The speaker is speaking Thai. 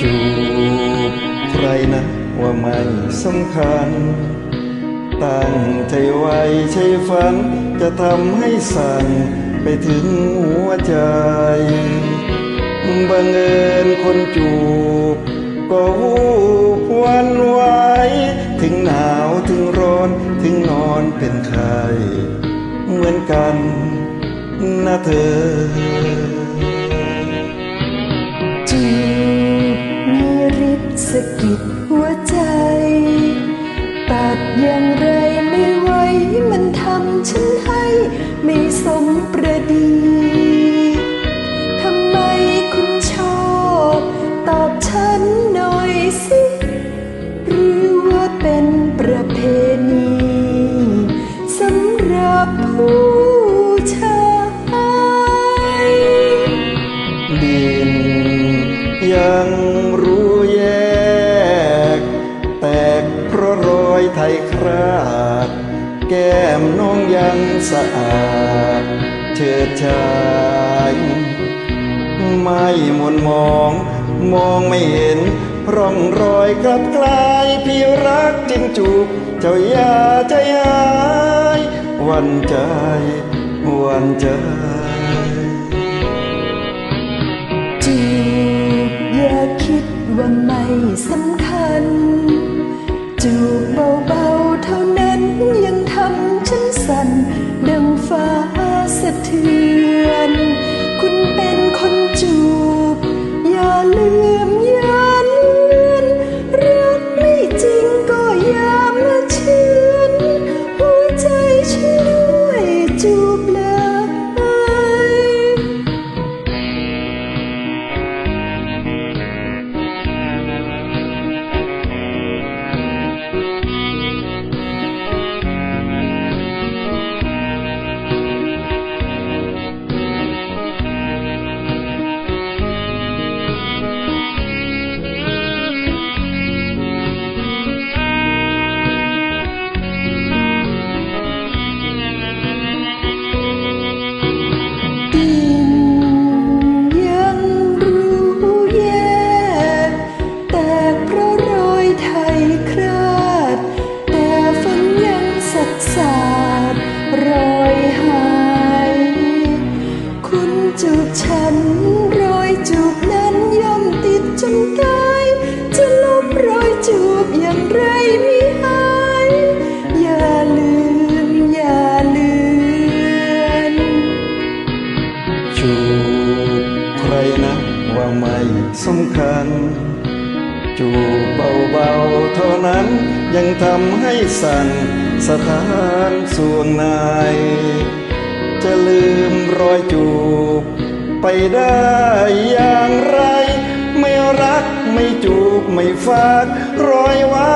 จูบใครนะว่าไม่สำคัญ ตั้งใจไว้ใช่ฝัน จะทำให้สั่นไปถึงหัวใจบังเอิญคนจูบ ก็วูบวันไหวถึงหนาวถึงร้อนถึงนอนเป็นไข้เหมือนกันนะเธอะกิดหัวใจ ตัดอย่างไรไม่ไหวมันทำฉันให้ไม่สมประดีทำไมคุณชอบตอบฉันหน่อยสิ หรือว่าเป็นประเพณีสำหรับผู้ชายดินยัง แก้มน้องยังสะอาดเชิดชาย ไม่มนมอง มองไม่เห็น ร่องรอยกลับกลายพี่รักจริงจูบเจ้าอย่าใจหายวันใจวันใจจูบอย่าคิดว่าไม่สำคัญจูบเบา สาดรอยหายคุณจูบฉันรอยจูบนั้นย่อมติดจนกายจะลบรอยจูบอย่างไรไม่หาย อย่าลืมอย่าเลือนจูบใครนะว่าไม่สำคัญจูบเบาๆเท่านั้นยังทำให้สั่น สถานส่วงในจะลืมรอยจูบ ไปได้อย่างไร ไม่รักไม่จูบไม่ฝากรอยไว้